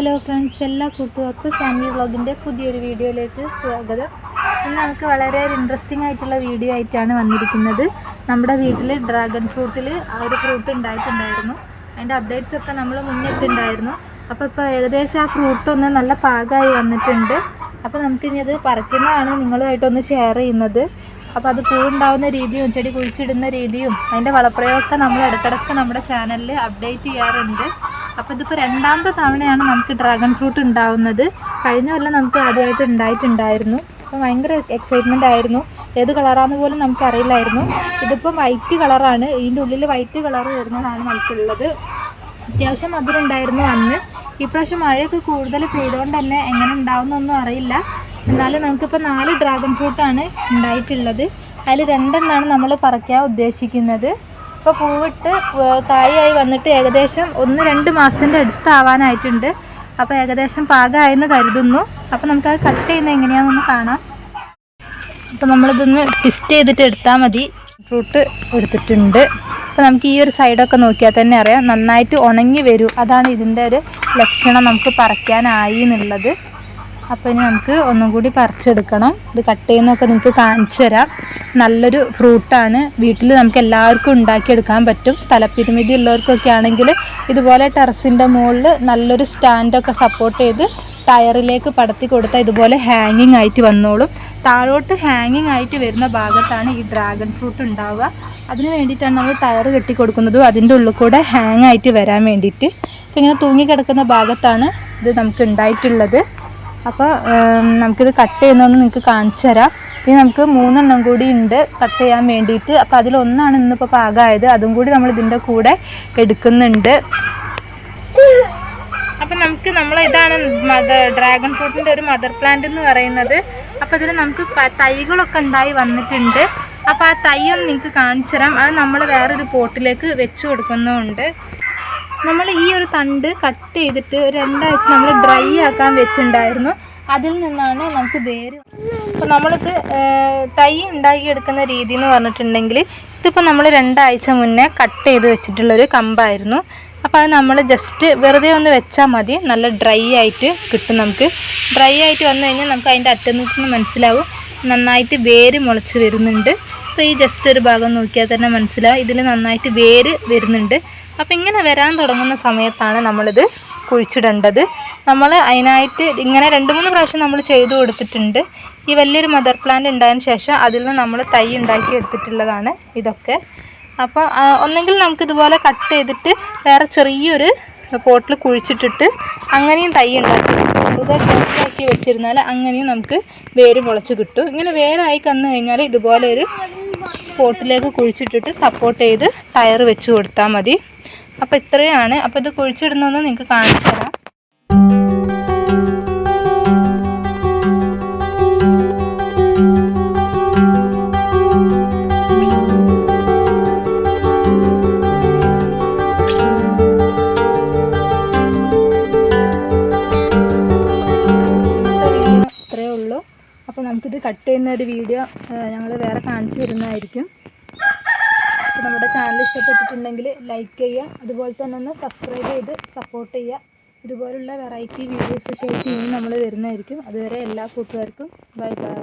Hello friends എല്ലാ കൂട്ടുകാർക്കും family വ്ളോഗിന്റെ പുതിയൊരു വീഡിയോയിലേക്ക് സ്വാഗതം. ഇന്ന് നമുക്ക് വളരെ ഇൻട്രസ്റ്റിംഗ് ആയിട്ടുള്ള വീഡിയോ ആയിട്ടാണ് വന്നിരിക്കുന്നത്. നമ്മുടെ വീട്ടിൽ ഡ്രാഗൺ ഫ്രൂട്ടിൽ ആ ഒരു ഫ്രൂട്ട് ഉണ്ടായിട്ടുണ്ടായിരുന്നു. അതിന്റെ അപ്ഡേറ്റ്സ് ഒക്കെ നമ്മൾ മുന്നിട്ടുണ്ടായിരുന്നു. അപ്പോൾ ഇപ്പോൾ ഏകദേശം ആ ഫ്രൂട്ട് ഒന്ന് നല്ല പാകമായി വന്നിട്ടുണ്ട്. അപ്പോൾ നമുക്കിനി അത് പറിക്കുന്നതാണ് നിങ്ങളുമായിട്ടൊന്ന് ഷെയർ ചെയ്യുന്നത്. അപ്പോൾ അത് പൂവുണ്ടാവുന്ന രീതിയും ചെടി കുഴിച്ചിടുന്ന രീതിയും അതിന്റെ വളപ്രയോഗമൊക്കെ നമ്മൾ ഇടയ്ക്കിടയ്ക്ക് നമ്മുടെ ചാനലിൽ അപ്ഡേറ്റ് ചെയ്യാറുണ്ട്. അപ്പോൾ ഇതിപ്പോൾ രണ്ടാമത്തെ തവണയാണ് നമുക്ക് ഡ്രാഗൺ ഫ്രൂട്ട് ഉണ്ടാവുന്നത്. കഴിഞ്ഞ കൊല്ലം നമുക്ക് ആദ്യമായിട്ട് ഉണ്ടായിട്ടുണ്ടായിരുന്നു. അപ്പോൾ ഭയങ്കര എക്സൈറ്റ്മെന്റ് ആയിരുന്നു. ഏത് കളറാന്ന് പോലും നമുക്ക് അറിയില്ലായിരുന്നു. ഇതിപ്പോൾ വൈറ്റ് കളറാണ് ഇതിന്റെ ഉള്ളിൽ വൈറ്റ് കളർ വരുന്നതാണ് നമുക്കുള്ളത്. അത്യാവശ്യം മധുരം ഉണ്ടായിരുന്നു അന്ന്. ഇപ്രാവശ്യം മഴയൊക്കെ കൂടുതൽ പെയ്തുകൊണ്ട് തന്നെ എങ്ങനെ ഉണ്ടാവുന്നൊന്നും അറിയില്ല. എന്നാലും നമുക്കിപ്പോൾ നാല് ഡ്രാഗൺ ഫ്രൂട്ടാണ് ഉണ്ടായിട്ടുള്ളത്. അതിൽ രണ്ടെണ്ണമാണ് നമ്മൾ പറിക്കാൻ ഉദ്ദേശിക്കുന്നത്. ഇപ്പോൾ പൂവിട്ട് കായായി വന്നിട്ട് ഏകദേശം ഒന്ന് രണ്ട് മാസത്തിന്റെ അടുത്താവാനായിട്ടുണ്ട്. അപ്പോൾ ഏകദേശം പാകമായെന്ന് കരുതുന്നു. അപ്പോൾ നമുക്കത് കട്ട് ചെയ്യുന്നത് എങ്ങനെയാണെന്നൊന്ന് കാണാം. അപ്പോൾ നമ്മളിതൊന്ന് ട്വിസ്റ്റ് ചെയ്തിട്ട് എടുത്താൽ മതി. ഫ്രൂട്ട് എടുത്തിട്ടുണ്ട്. അപ്പോൾ നമുക്ക് ഈ ഒരു സൈഡൊക്കെ നോക്കിയാൽ തന്നെ അറിയാം. നന്നായിട്ട് ഉണങ്ങി വരും. അതാണ് ഇതിന്റെ ഒരു ലക്ഷണം നമുക്ക് പറിക്കാനായി എന്നുള്ളത്. അപ്പോൾ ഇനി നമുക്ക് ഒന്നും കൂടി പറിച്ചെടുക്കണം. ഇത് കട്ട് ചെയ്യുന്നൊക്കെ നിങ്ങൾക്ക് കാണിച്ചു തരാം. നല്ലൊരു ഫ്രൂട്ടാണ് വീട്ടിൽ നമുക്ക് എല്ലാവർക്കും ഉണ്ടാക്കിയെടുക്കാൻ പറ്റും. സ്ഥലപരിമിതി ഉള്ളവർക്കൊക്കെ ആണെങ്കിൽ ഇതുപോലെ ടെറസിന്റെ മുകളിൽ നല്ലൊരു സ്റ്റാൻഡൊക്കെ സപ്പോർട്ട് ചെയ്ത് ടയറിലേക്ക് പടത്തി കൊടുത്താൽ ഇതുപോലെ ഹാങ്ങിങ് ആയിട്ട് വന്നോളും. താഴോട്ട് ഹാങ്ങിങ് ആയിട്ട് വരുന്ന ഭാഗത്താണ് ഈ ഡ്രാഗൺ ഫ്രൂട്ട് ഉണ്ടാവുക. അതിന് വേണ്ടിയിട്ടാണ് നമ്മൾ ടയർ കെട്ടി കൊടുക്കുന്നതും അതിന്റെ ഉള്ളിൽ കൂടെ ഹാങ് ആയിട്ട് വരാൻ വേണ്ടിയിട്ട്. ഇങ്ങനെ തൂങ്ങിക്കിടക്കുന്ന ഭാഗത്താണ് ഇത് നമുക്ക് ഉണ്ടായിട്ടുള്ളത്. അപ്പോൾ നമുക്കിത് കട്ട് ചെയ്യുന്നതെന്ന് നിങ്ങൾക്ക് കാണിച്ചു തരാം. ഇനി നമുക്ക് മൂന്നെണ്ണം കൂടി ഉണ്ട് കട്ട് ചെയ്യാൻ വേണ്ടിയിട്ട്. അപ്പോൾ അതിലൊന്നാണ് ഇന്നിപ്പോൾ പാകമായത് അതും കൂടി നമ്മൾ ഇതിന്റെ കൂടെ എടുക്കുന്നുണ്ട്. അപ്പം നമുക്ക് നമ്മൾ ഇതാണ് മദർ ഡ്രാഗൺ ഫ്രൂട്ടിന്റെ ഒരു മദർ പ്ലാന്റ് എന്ന് പറയുന്നത്. അപ്പോൾ ഇതിൽ നമുക്ക് തൈകളൊക്കെ ഉണ്ടായി വന്നിട്ടുണ്ട്. അപ്പോൾ ആ തൈ ഒന്ന് നിങ്ങൾക്ക് കാണിച്ചു തരാം. അത് നമ്മൾ വേറൊരു പോട്ടിലേക്ക് വെച്ച് കൊടുക്കുന്നുമുണ്ട് നമ്മൾ ഈ ഒരു തണ്ട് കട്ട് ചെയ്തിട്ട് രണ്ടാഴ്ച നമ്മൾ ഡ്രൈ ആക്കാൻ വെച്ചിട്ടുണ്ടായിരുന്നു. അതിൽ നിന്നാണ് നമുക്ക് വേര് അപ്പോൾ നമ്മളിത് ഏർ, തൈ ഉണ്ടാക്കിയെടുക്കുന്ന രീതി എന്ന് പറഞ്ഞിട്ടുണ്ടെങ്കിൽ ഇതിപ്പോൾ നമ്മൾ രണ്ടാഴ്ച മുന്നേ കട്ട് ചെയ്ത് വെച്ചിട്ടുള്ളൊരു കമ്പായിരുന്നു. അപ്പോൾ അത് നമ്മൾ ജസ്റ്റ് വെറുതെ ഒന്ന് വെച്ചാൽ മതി. നല്ല ഡ്രൈ ആയിട്ട് കിട്ടും നമുക്ക്. ഡ്രൈ ആയിട്ട് വന്നു കഴിഞ്ഞാൽ നമുക്ക് അതിന്റെ അറ്റത്ത് നിന്ന് മനസ്സിലാവും. നന്നായിട്ട് വേര് മുളച്ച് വരുന്നുണ്ട്. അപ്പോൾ ഈ ജസ്റ്റ് ഒരു ഭാഗം നോക്കിയാൽ തന്നെ മനസ്സിലാവും. ഇതിൽ നന്നായിട്ട് വേര് വരുന്നുണ്ട്. അപ്പോൾ ഇങ്ങനെ വരാൻ തുടങ്ങുന്ന സമയത്താണ് നമ്മളിത് കുഴിച്ചിടേണ്ടത്. നമ്മൾ അതിനായിട്ട് ഇങ്ങനെ രണ്ട് മൂന്ന് പ്രാവശ്യം നമ്മൾ ചെയ്തു കൊടുത്തിട്ടുണ്ട്. ഈ വലിയൊരു മദർ പ്ലാന്റ് ഉണ്ടായതിന് ശേഷം അതിൽ നിന്ന് നമ്മൾ തൈ ഉണ്ടാക്കി എടുത്തിട്ടുള്ളതാണ് ഇതൊക്കെ. അപ്പോൾ ഒന്നെങ്കിൽ നമുക്കിതുപോലെ കട്ട് ചെയ്തിട്ട് വേറെ ചെറിയൊരു പോട്ടിൽ കുഴിച്ചിട്ടിട്ട് അങ്ങനെയും തൈ ഉണ്ടാക്കി ടോപ്പാക്കി വെച്ചിരുന്നാൽ അങ്ങനെയും നമുക്ക് വേര് മുളച്ച് കിട്ടും. ഇങ്ങനെ വേരായി കന്നു കഴിഞ്ഞാൽ ഇതുപോലെ ഒരു പോട്ടിലേക്ക് കുഴിച്ചിട്ടിട്ട് സപ്പോർട്ട് ചെയ്ത് ടയർ വെച്ച് കൊടുത്താൽ മതി. അപ്പോൾ ഇത്രയാണ്. അപ്പോൾ ഇത് കുഴിച്ചിടുന്നൊന്ന് നിങ്ങൾക്ക് കാണിച്ചു തരാം. അപ്പോൾ നമുക്കിത് കട്ട് ചെയ്യുന്ന ഒരു വീഡിയോ ഞങ്ങൾ വേറെ കാണിച്ചു തരുന്നതായിരിക്കും. നമ്മുടെ ചാനൽ ഇഷ്ടപ്പെട്ടിട്ടുണ്ടെങ്കിൽ ലൈക്ക് ചെയ്യുക. അതുപോലെ തന്നെ ഒന്ന് സബ്സ്ക്രൈബ് ചെയ്ത് സപ്പോർട്ട് ചെയ്യുക. ഇതുപോലുള്ള വെറൈറ്റി വീഡിയോസൊക്കെ ആയിട്ട് ഇനി നമ്മൾ വരുന്നതായിരിക്കും. അതുവരെ എല്ലാ കൂട്ടുകാർക്കും ബൈ ബൈ